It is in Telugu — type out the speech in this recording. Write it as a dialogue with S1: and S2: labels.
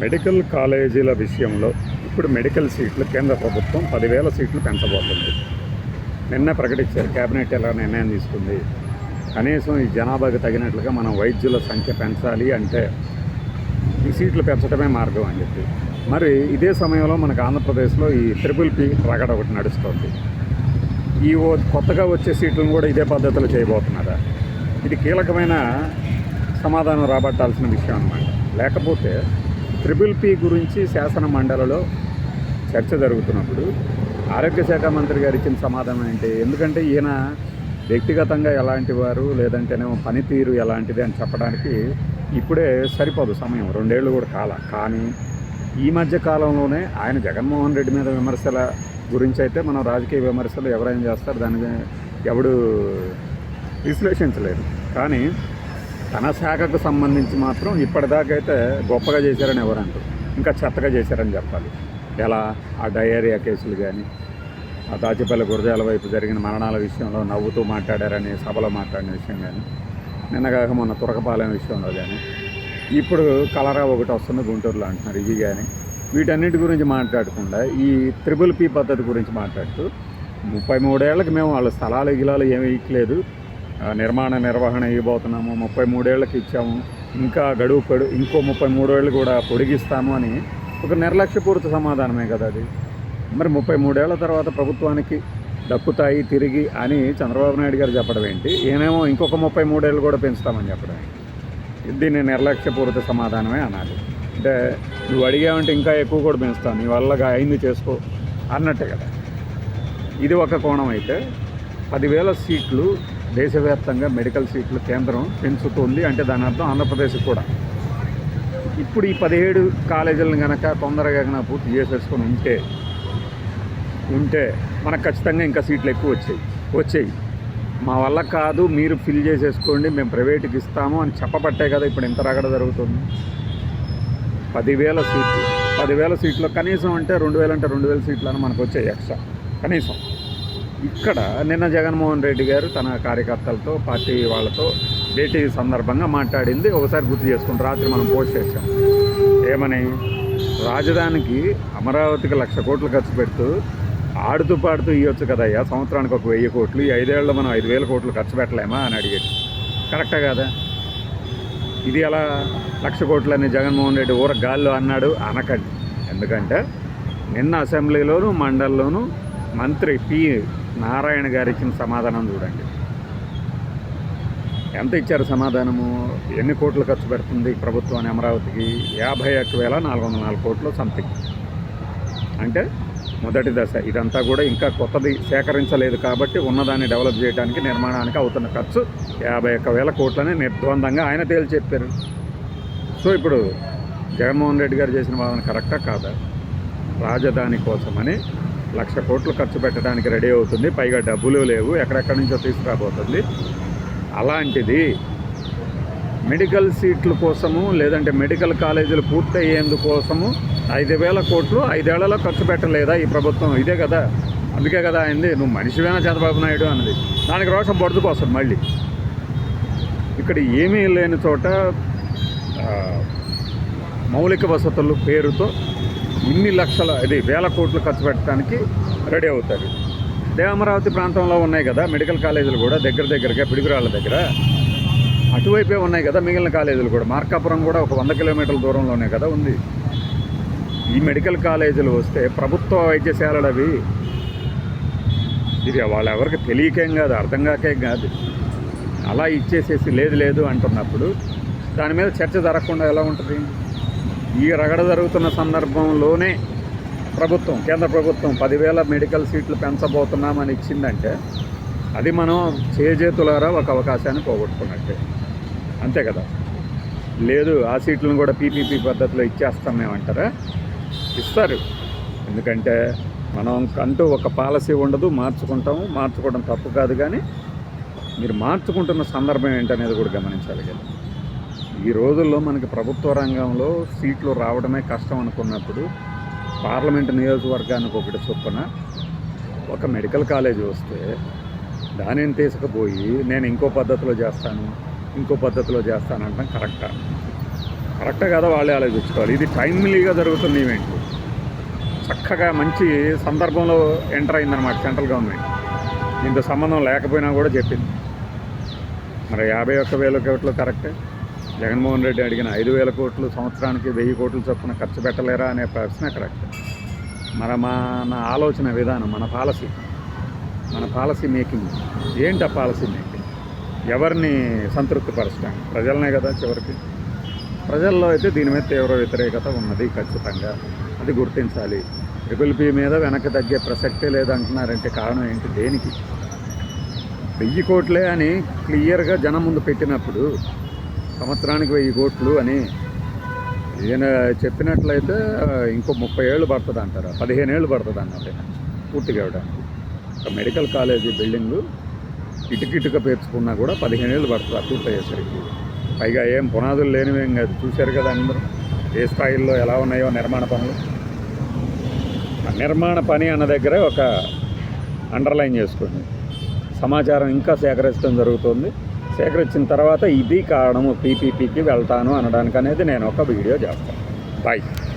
S1: మెడికల్ కాలేజీల విషయంలో ఇప్పుడు మెడికల్ సీట్లు కేంద్ర ప్రభుత్వం పదివేల సీట్లు పెంచబోతుంది. నిన్న ప్రకటించారు కేబినెట్ ఎలా నిర్ణయం తీసుకుంది? కనీసం ఈ జనాభాకి తగినట్లుగా మనం వైద్యుల సంఖ్య పెంచాలి అంటే ఈ సీట్లు పెంచడమే మార్గం అని చెప్పి. మరి ఇదే సమయంలో మనకు ఆంధ్రప్రదేశ్లో ఈ త్రిపుల్ పి రగడ ఒకటి నడుస్తుంది. ఈ ఓ- కొత్తగా వచ్చే సీట్లను కూడా ఇదే పద్ధతిలో చేయబోతున్నారా? ఇది కీలకమైన సమాధానం రాబట్టాల్సిన విషయం అన్నమాట. లేకపోతే ట్రిపుల్ పి గురించి శాసన మండలిలో చర్చ జరుగుతున్నప్పుడు ఆరోగ్య శాఖ మంత్రి గారు ఇచ్చిన సమాధానం ఏంటి? ఎందుకంటే ఈయన వ్యక్తిగతంగా ఎలాంటి వారు లేదంటేనేమో పనితీరు ఎలాంటిది అని చెప్పడానికి ఇప్పుడే సరిపోదు సమయం. రెండేళ్ళు కూడా కాల. కానీ ఈ మధ్య కాలంలోనే ఆయన జగన్మోహన్ రెడ్డి మీద విమర్శల గురించి అయితే మనం రాజకీయ విమర్శలు ఎవరైనా చేస్తారు దాని ఎవడు విశ్లేషించలేదు కానీ తన శాఖకు సంబంధించి మాత్రం ఇప్పటిదాకైతే గొప్పగా చేశారని ఎవరంటారు ఇంకా చెత్తగా చేశారని చెప్పాలి. ఎలా? ఆ డయేరియా కేసులు కానీ ఆ దాచిపల్లి గురజాల వైపు జరిగిన మరణాల విషయంలో నవ్వుతూ మాట్లాడారని సభలో మాట్లాడిన విషయం కానీ నిన్నగాక మొన్న తురకపాలెం విషయంలో కానీ ఇప్పుడు కలరా ఒకటి వస్తుంది గుంటూరులో అంటున్నారు ఇవి కానీ వీటన్నిటి గురించి మాట్లాడకుండా ఈ త్రిబుల్ పీ పద్ధతి గురించి మాట్లాడుతూ ముప్పై మూడేళ్ళకి మేము వాళ్ళ స్థలాలు గిలాలు ఏమీ ఇట్లేదు నిర్మాణ నిర్వహణ ఇవ్వబోతున్నాము. ముప్పై మూడేళ్ళకు ఇచ్చాము. ఇంకా గడువు పడు ఇంకో ముప్పై మూడేళ్ళు కూడా పొడిగిస్తాము అని ఒక నిర్లక్ష్యపూరిత సమాధానమే కదా అది. మరి ముప్పై మూడేళ్ళ తర్వాత ప్రభుత్వానికి దక్కుతాయి తిరిగి అని చంద్రబాబు నాయుడు గారు చెప్పడం ఏంటి? ఈయనేమో ఇంకొక ముప్పై మూడేళ్ళు కూడా పెంచుతామని చెప్పడం ఏంటి? దీన్ని నిర్లక్ష్యపూరిత సమాధానమే అనాలి. అంటే నువ్వు అడిగావంటే ఇంకా ఎక్కువ కూడా పెంచుతావు. నీ వల్ల అయింది చేసుకో అన్నట్టే కదా. ఇది ఒక కోణం అయితే పదివేల సీట్లు దేశవ్యాప్తంగా మెడికల్ సీట్లు కేంద్రం పెంచుతుంది అంటే దాని అర్థం ఆంధ్రప్రదేశ్ కూడా. ఇప్పుడు ఈ పదిహేడు కాలేజీలను కనుక తొందరగా కనుక పూర్తి చేసేసుకొని ఉంటే ఉంటే మనకు ఖచ్చితంగా ఇంకా సీట్లు ఎక్కువ వచ్చాయి వచ్చాయి. మా వల్ల కాదు మీరు ఫిల్ చేసేసుకోండి మేము ప్రైవేట్కి ఇస్తాము అని చెప్పబట్టే కదా ఇప్పుడు ఇంత రగడ జరుగుతుంది. పదివేల సీట్లు పదివేల సీట్లు కనీసం అంటే రెండు వేలు అంటే రెండు వేల సీట్లు అని మనకు వచ్చాయి ఎక్స్ట్రా కనీసం. ఇక్కడ నిన్న జగన్మోహన్ రెడ్డి గారు తన కార్యకర్తలతో పార్టీ వాళ్ళతో భేటీ సందర్భంగా మాట్లాడింది. ఒకసారి గుర్తు చేసుకుని రాత్రి మనం పోస్ట్ చేసాం ఏమని? రాజధానికి అమరావతికి లక్ష కోట్లు ఖర్చు పెడుతూ ఆడుతూ పాడుతూ ఇవ్వచ్చు కదయ్యా. సంవత్సరానికి ఒక వెయ్యి కోట్లు ఈ ఐదేళ్ళలో మనం ఐదు వేల కోట్లు ఖర్చు పెట్టలేమా అని అడిగాడు. కరెక్టే కదా? ఇది ఎలా? లక్ష కోట్లని జగన్మోహన్ రెడ్డి ఊర గాల్లో అన్నాడు అనకండి. ఎందుకంటే నిన్న అసెంబ్లీలోను మండలిలోను మంత్రి పి నారాయణ గారు ఇచ్చిన సమాధానం చూడండి. ఎంత ఇచ్చారు సమాధానము? ఎన్ని కోట్లు ఖర్చు పెడుతుంది ప్రభుత్వాన్ని అమరావతికి? యాభై ఒక్క వేల నాలుగు వందల నాలుగు కోట్లు సంథింగ్. అంటే మొదటి దశ. ఇదంతా కూడా ఇంకా కొత్తది సేకరించలేదు కాబట్టి ఉన్నదాన్ని డెవలప్ చేయడానికి నిర్మాణానికి అవుతున్న ఖర్చు యాభై ఒక్క వేల కోట్లని నిర్ద్వందంగా ఆయన తేల్చి చెప్పారు. సో ఇప్పుడు జగన్మోహన్ రెడ్డి గారు చేసిన వాదన కరెక్టా కాదా? రాజధాని కోసమని లక్ష కోట్లు ఖర్చు పెట్టడానికి రెడీ అవుతుంది. పైగా డబ్బులు లేవు. ఎక్కడెక్కడి నుంచో తీసుకురాబోతుంది. అలాంటిది మెడికల్ సీట్ల కోసము లేదంటే మెడికల్ కాలేజీలు పూర్తయ్యేందుకోసము ఐదు వేల కోట్లు ఐదేళ్ళలో ఖర్చు పెట్టలేదా ఈ ప్రభుత్వం? ఇదే కదా. అందుకే కదా అయింది. నువ్వు మనిషివేనా చంద్రబాబు నాయుడు అన్నది. దానికి రోషం పడుతుకోసం మళ్ళీ. ఇక్కడ ఏమీ లేని చోట మౌలిక వసతులు పేరుతో ఇన్ని లక్షల ఇది వేల కోట్లు ఖర్చు పెట్టడానికి రెడీ అవుతారు. అదే అమరావతి ప్రాంతంలో ఉన్నాయి కదా మెడికల్ కాలేజీలు కూడా దగ్గర దగ్గరగా పిడుగురాళ్ళ దగ్గర. అటువైపే ఉన్నాయి కదా మిగిలిన కాలేజీలు కూడా. మార్కాపురం కూడా ఒక వంద కిలోమీటర్ల దూరంలోనే కదా ఉంది. ఈ మెడికల్ కాలేజీలు వస్తే ప్రభుత్వ వైద్యశాలలు అవి ఇది వాళ్ళెవరికి తెలియకేం కాదు అర్థం కాకేం కాదు. అలా ఇచ్చేసేసి లేదు లేదు అంటున్నప్పుడు దాని మీద చర్చ జరగకుండా ఎలా ఉంటుంది? ఈ రగడ జరుగుతున్న సందర్భంలోనే ప్రభుత్వం కేంద్ర ప్రభుత్వం పదివేల మెడికల్ సీట్లు పెంచబోతున్నామని ఇచ్చిందంటే అది మనం చేజేతులారా ఒక అవకాశాన్ని పోగొట్టుకున్నట్టే. అంతే కదా? లేదు ఆ సీట్లను కూడా పీపీపీ పద్ధతిలో ఇచ్చేస్తాం మేమంటారా? ఇస్తారు. ఎందుకంటే మనం అంటూ ఒక పాలసీ ఉండదు మార్చుకుంటాము. మార్చుకోవడం తప్పు కాదు కానీ మీరు మార్చుకుంటున్న సందర్భం ఏంటనేది కూడా గమనించాలి కదా. ఈ రోజుల్లో మనకి ప్రభుత్వ రంగంలో సీట్లు రావడమే కష్టం అనుకున్నప్పుడు పార్లమెంట్ నియోజకవర్గానికి ఒకటి చొప్పున ఒక మెడికల్ కాలేజ్ వస్తే దానిని తీసుకుపోయి నేను ఇంకో పద్ధతిలో చేస్తాను ఇంకో పద్ధతిలో చేస్తాను అంటాం కరెక్టా? కదా వాళ్ళే ఆలోచించుకోవాలి. ఇది టైమ్లీగా జరుగుతుంది ఈవెంట్. చక్కగా మంచి సందర్భంలో ఎంటర్ అయిందనమాట సెంట్రల్ గవర్నమెంట్. దీంతో సంబంధం లేకపోయినా కూడా చెప్పింది. మరి యాభై ఒక్క వేల కోట్లు కరెక్టే? జగన్మోహన్ రెడ్డి అడిగిన ఐదు వేల కోట్లు సంవత్సరానికి వెయ్యి కోట్లు చొప్పున ఖర్చు పెట్టలేరా అనే ప్రశ్న కరెక్ట్ మరి మన ఆలోచన విధానం మన పాలసీ. మన పాలసీ మేకింగ్. ఏంటి ఆ పాలసీ మేకింగ్? ఎవరిని సంతృప్తిపరచడానికి? ప్రజలనే కదా చివరికి. ప్రజల్లో అయితే దీని మీద తీవ్ర వ్యతిరేకత ఉన్నది ఖచ్చితంగా. అది గుర్తించాలి. ట్రిపుల్ పీ మీద వెనక్కి తగ్గే ప్రసక్తే లేదంటున్నారంటే కారణం ఏంటి? దేనికి? వెయ్యి కోట్లే అని క్లియర్గా జనం ముందు పెట్టినప్పుడు సంవత్సరానికి వెయ్యి కోట్లు అని ఈయన చెప్పినట్లయితే ఇంకో ముప్పై ఏళ్ళు పడుతుంది అంటారు. పదిహేను ఏళ్ళు పడుతుంది అన్నమాట పూర్తిగా ఇవ్వడానికి ఒక మెడికల్ కాలేజీ బిల్డింగు ఇటుకిటుక పేర్చుకున్నా కూడా పదిహేను ఏళ్ళు పడుతుంది ఆ పూర్తి అయ్యేసరికి. పైగా ఏం పునాదులు లేనివేం కాదు చూశారు కదా అందరూ. ఏ స్థాయిల్లో ఎలా ఉన్నాయో నిర్మాణ పనులు. ఆ నిర్మాణ పని అన్న దగ్గరే ఒక అండర్లైన్ చేసుకోండి సమాచారం ఇంకా సేకరించడం జరుగుతుంది. సేకరించిన తర్వాత ఇది కారణము పీపీపీకి వెళ్తాను అనడానికి అనేది నేను ఒక వీడియో చేస్తాను. బాయ్